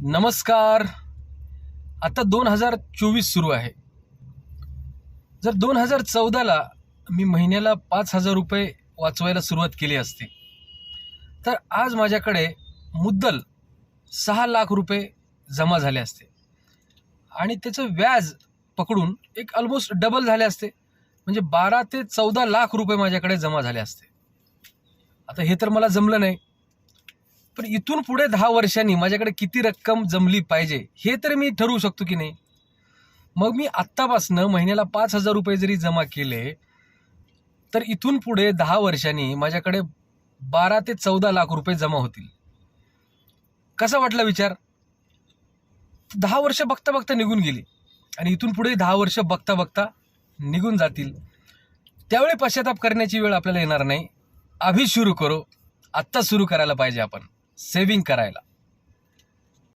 नमस्कार. आता दोन हजार चोवीस सुरू आहे. जर दोन हजार चौदाला मी महिन्याला पाच हजार रुपये वाचवायला सुरुवात केली असती तर आज माझ्याकडे मुद्दल सहा लाख रुपये जमा झाले असते. आणि त्याचं व्याज पकडून एक ऑलमोस्ट डबल झाले असते. म्हणजे बारा ते चौदा लाख रुपये माझ्याकडे जमा झाले असते. आता हे तर मला जमलं नाही. पण इथून पुढे दहा वर्षांनी माझ्याकडे किती रक्कम जमली पाहिजे हे तर मी ठरवू शकतो की नाही? मग मी आत्तापासनं महिन्याला पाच हजार रुपये जरी जमा केले तर इथून पुढे दहा वर्षांनी माझ्याकडे बारा ते चौदा लाख रुपये जमा होतील. कसा वाटला विचार? दहा वर्ष बघता बघता निघून गेली आणि इथून पुढे दहा वर्ष बघता बघता निघून जातील. त्यावेळी पश्चाताप करण्याची वेळ आपल्याला येणार नाही. आभी सुरू करो. आत्ता सुरू करायला पाहिजे आपण. सेव्हिंग करायला.